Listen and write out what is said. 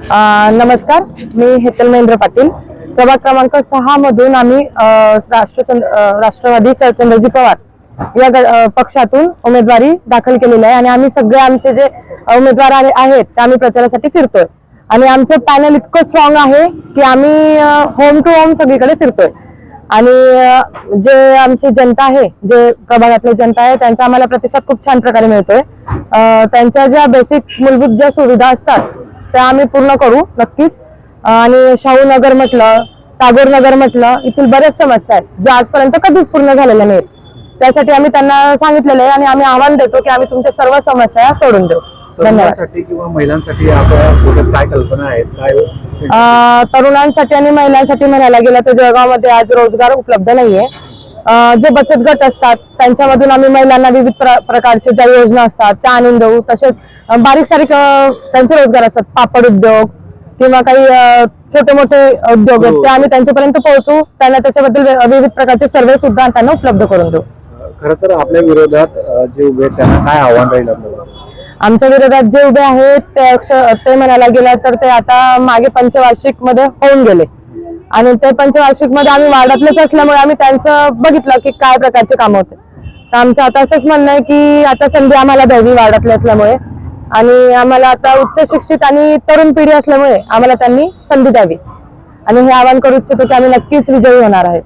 नमस्कार मी हेतल महेंद्र पाटील. प्रभाग क्रमांक सहा मधून आम्ही राष्ट्रचंद राष्ट्रवादी शरदचंद्रजी पवार या पक्षातून उमेदवारी दाखल केलेली आहे आणि आम्ही सगळे आमचे जे उमेदवार आहेत ते आम्ही प्रचारासाठी फिरतोय. आणि आमचं पॅनल इतकं स्ट्रॉंग आहे की आम्ही होम टू होम सगळीकडे फिरतोय. आणि जे आमची जनता आहे जे प्रभागातली जनता आहे त्यांचा आम्हाला प्रतिसाद खूप छान प्रकारे मिळतोय. त्यांच्या ज्या बेसिक मूलभूत ज्या सुविधा असतात त्या आम्ही पूर्ण करू नक्कीच. आणि शाहू नगर म्हटलं टागोर नगर म्हटलं येथील बऱ्याच समस्या आहेत ज्या आजपर्यंत कधीच पूर्ण झालेल्या नाहीत. त्यासाठी आम्ही त्यांना सांगितलेलं आहे आणि आम्ही आव्हान देतो की आम्ही तुमच्या सर्व समस्या सोडून देऊ. धन्यवाद. तरुणांसाठी किंवा महिलांसाठी आपल्या डोक्यात काय कल्पना आहेत? काय अ, तरुणांसाठी आणि महिलांसाठी म्हणायला गेलं तर जळगावमध्ये आज रोजगार उपलब्ध नाहीये. जे बचत गट असतात त्यांच्यामधून आम्ही महिलांना विविध प्र- प्रकारच्या ज्या योजना असतात त्या आणून देऊ तसेच बारीक सारीक त्यांचे रोजगार असतात. पापड उद्योग किंवा काही छोटे मोठे उद्योग आहेत ते आम्ही त्यांच्यापर्यंत पोहोचू. त्यांना त्याच्याबद्दल विविध प्रकारचे सर्वे सुद्धा त्यांना उपलब्ध करून देऊ. खर तर आपल्या विरोधात जे उभे त्यांना काय आव्हान राहील आमच्या विरोधात जे उभे आहेत ते म्हणायला गेलं तर ते आता मागे पंचवार्षिकमध्ये होऊन गेले. आणि ते पंचवार्षिकमध्ये आम्ही वार्डातलेच असल्यामुळे आम्ही त्यांचं बघितलं की काय प्रकारचे काम होते. तर आमचं आता असंच म्हणणं आहे की आता संधी आम्हाला द्यावी वार्डातले असल्यामुळे आणि आम्हाला आता उच्च शिक्षित आणि तरुण पिढी असल्यामुळे आम्हाला त्यांनी संधी द्यावी. आणि हे आवाहन करू इच्छितो की आम्ही नक्कीच विजयी होणार आहेत.